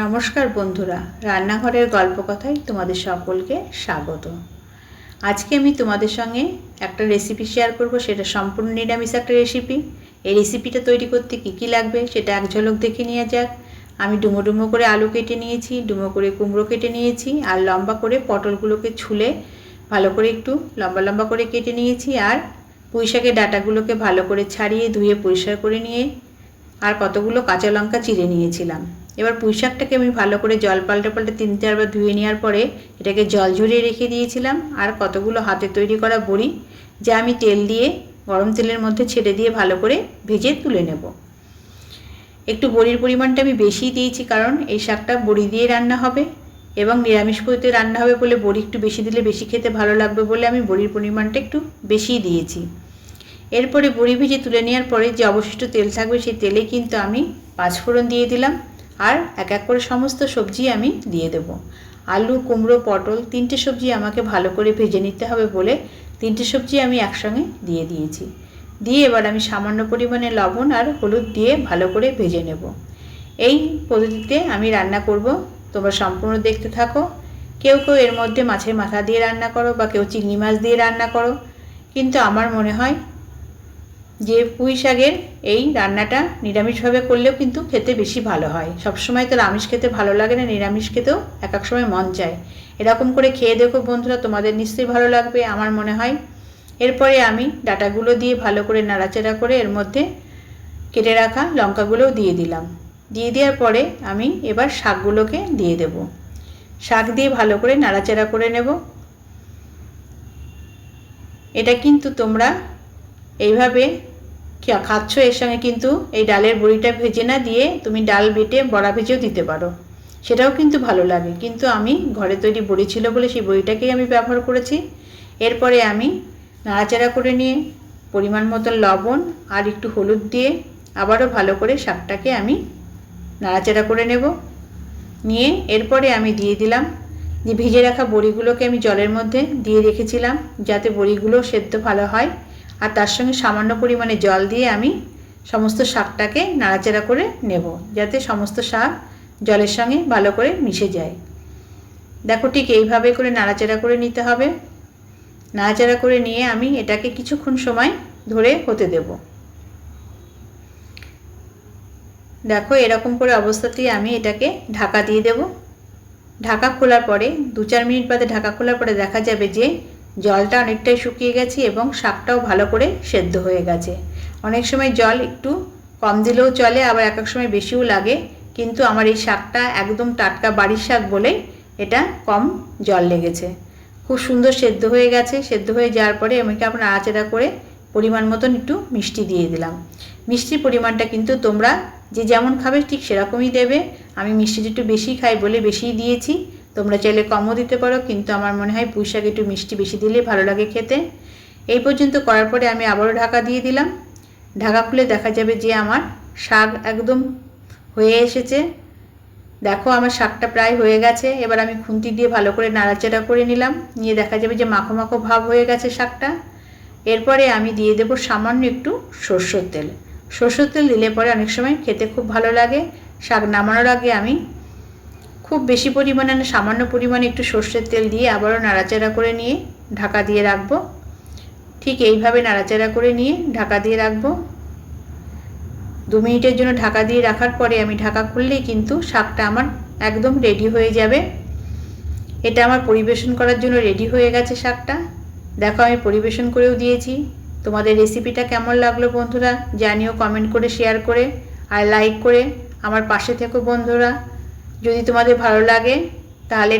নমস্কার বন্ধুরা, রান্নাঘরের গল্প কথায় তোমাদের সকলকে স্বাগত। আজকে আমি তোমাদের সঙ্গে একটা রেসিপি শেয়ার করব, সেটা সম্পূর্ণ নিরামিষ একটা রেসিপি এই রেসিপিটা তৈরি করতে কী কী লাগবে সেটা এক ঝলক দেখে নেওয়া যাক। আমি ডুমো ডুমো করে আলু কেটে নিয়েছি, ডুমো করে কুমড়ো কেটে নিয়েছি, আর লম্বা করে পটলগুলোকে ছুলে ভালো করে একটু লম্বা লম্বা করে কেটে নিয়েছি, আর পুঁই শাকের ডাঁটাগুলোকে ভালো করে ছাড়িয়ে ধুয়ে পরিষ্কার করে নিয়ে আর কতগুলো কাঁচা লঙ্কা চিড়ে নিয়েছিলাম। এবার পুঁই শাকটাকে আমি ভালো করে জল পাল্টে পাল্টে তিন চারবার ধুয়ে নেওয়ার পরে এটাকে জল ঝরিয়ে রেখে দিয়েছিলাম। আর কতগুলো হাতে তৈরি করা বড়ি, যা আমি তেল দিয়ে গরম তেলের মধ্যে ছেড়ে দিয়ে ভালো করে ভেজে তুলে নেব। একটু বড়ির পরিমাণটা আমি বেশি দিয়েছি কারণ এই শাকটা বড়ি দিয়ে রান্না হবে এবং নিরামিষ পদ্ধতিতে রান্না হবে বলে বড়ি একটু বেশি দিলে বেশি খেতে ভালো লাগবে বলে আমি বড়ির পরিমাণটা একটু বেশিই দিয়েছি। এরপরে বড়ি ভেজে তুলে নেওয়ার পরে যে অবশিষ্ট তেল থাকবে সেই তেলে কিন্তু আমি পাঁচফোড়ন দিয়ে দিলাম। আর এক এক করে সমস্ত সবজি আমি দিয়ে দেব। আলু, কুমড়ো, পটল তিনটে সবজি আমাকে ভালো করে ভেজে নিতে হবে বলে তিনটে সবজি আমি একসঙ্গে দিয়ে দিয়েছি। দিয়ে এবার আমি সামান্য পরিমাণে লবণ আর হলুদ দিয়ে ভালো করে ভেজে নেব। এই পদ্ধতিতে আমি রান্না করব। তোমরা সম্পূর্ণ দেখতে থাকো। কেউ কেউ এর মধ্যে মাছের মাথা দিয়ে রান্না করো বা কেউ চিংড়ি মাছ দিয়ে রান্না করো। কিন্তু আমার মনে হয় যে পুঁই শাকের এই রান্নাটা নিরামিষভাবে করলেও কিন্তু খেতে বেশি ভালো হয়। সবসময় তো আমিষ খেতে ভালো লাগে না, নিরামিষ খেতেও এক এক সময় মন চায় এরকম করে খেয়ে দেখো বন্ধুরা, তোমাদের নিশ্চয়ই ভালো লাগবে আমার মনে হয়। এরপরে আমি ডাটাগুলো দিয়ে ভালো করে নাড়াচাড়া করে এর মধ্যে কেটে রাখা লঙ্কাগুলোও দিয়ে দিলাম। দিয়ে দেওয়ার পরে আমি এবার শাকগুলোকে দিয়ে দেব। শাক দিয়ে ভালো করে নাড়াচাড়া করে নেব। এটা কিন্তু তোমরা এইভাবে খাচ্ছ এর সঙ্গে কিন্তু এই ডালের বড়িটা ভেজে না দিয়ে তুমি ডাল বেটে বড়া ভেজেও দিতে পারো। সেটাও কিন্তু ভালো লাগে। কিন্তু আমি ঘরে তৈরি বড়ি ছিল বলে সেই বড়িটাকেই আমি ব্যবহার করেছি। এরপরে আমি নাড়াচাড়া করে নিয়ে পরিমাণ মতো লবণ আর একটু হলুদ দিয়ে আবারও ভালো করে শাকটাকে আমি নাড়াচাড়া করে নেব। নিয়ে এরপরে আমি দিয়ে দিলাম যে ভেজে রাখা বড়িগুলোকে আমি জলের মধ্যে দিয়ে রেখেছিলাম যাতে বড়িগুলো সেদ্ধ ভালো হয়। আর তার সঙ্গে সামান্য পরিমাণে জল দিয়ে আমি সমস্ত শাকটাকে নাড়াচাড়া করে নেব, যাতে সমস্ত শাক জলের সঙ্গে ভালো করে মিশে যায়। দেখো ঠিক এইভাবে করে নাড়াচাড়া করে নিতে হবে। নাড়াচাড়া করে নিয়ে আমি এটাকে কিছুক্ষণ সময় ধরে হতে দেব। দেখো এরকম করে অবস্থাতেই আমি এটাকে ঢাকা দিয়ে দেব। ঢাকা খোলার পরে দু চার মিনিট বাদে ঢাকা খোলার পরে দেখা যাবে যে জলটা অনেকটাই শুকিয়ে গেছে এবং শাকটাও ভালো করে সেদ্ধ হয়ে গেছে। অনেক সময় জল একটু কম দিলেও চলে, আবার এক এক সময় বেশিও লাগে। কিন্তু আমার এই শাকটা একদম টাটকা বাড়ির শাক বলে এটা কম জল লেগেছে। খুব সুন্দর সেদ্ধ হয়ে গেছে। সেদ্ধ হয়ে যাওয়ার পরে আমাকে আপনার আচেরা করে পরিমাণ মতন একটু মিষ্টি দিয়ে দিলাম। মিষ্টির পরিমাণটা কিন্তু তোমরা যে যেমন খাবে ঠিক সেরকমই দেবে। আমি মিষ্টিটা একটু বেশি খাই বলে বেশিই দিয়েছি। তোমরা চাইলে কমও দিতে পারো, কিন্তু আমার মনে হয় পুঁই শাক একটু মিষ্টি বেশি দিলে ভালো লাগে খেতে। এই পর্যন্ত করার পরে আমি আবারও ঢাকা দিয়ে দিলাম। ঢাকা খুলে দেখা যাবে যে আমার শাক একদম হয়ে এসেছে। দেখো আমার শাকটা প্রায় হয়ে গেছে। এবার আমি খুন্তি দিয়ে ভালো করে নাড়াচাড়া করে নিলাম। নিয়ে দেখা যাবে যে মাখো মাখো ভাব হয়ে গেছে শাকটা। এরপরে আমি দিয়ে দেবো সামান্য একটু সর্ষের তেল। সর্ষের তেল দিলে পরে অনেক সময় খেতে খুব ভালো লাগে। শাক নামানোর আগে আমি খুব বেশি পরিমাণে না, সামান্য পরিমাণে একটু সর্ষের তেল দিয়ে আবারও নাড়াচাড়া করে নিয়ে ঢাকা দিয়ে রাখব। ঠিক এইভাবে নাড়াচাড়া করে নিয়ে ঢাকা দিয়ে রাখব। দু মিনিটের জন্য ঢাকা দিয়ে রাখার পরে আমি ঢাকা খুললেই কিন্তু শাকটা আমার একদম রেডি হয়ে যাবে। এটা আমার পরিবেশন করার জন্য রেডি হয়ে গেছে শাকটা। দেখো আমি পরিবেশন করেও দিয়েছি। তোমাদের রেসিপিটা কেমন লাগল বন্ধুরা? জানিও কমেন্ট করে শেয়ার করে, আর লাইক করে আমার পাশে থেকো বন্ধুরা। যদি তোমাদের ভালো লাগে তাহলে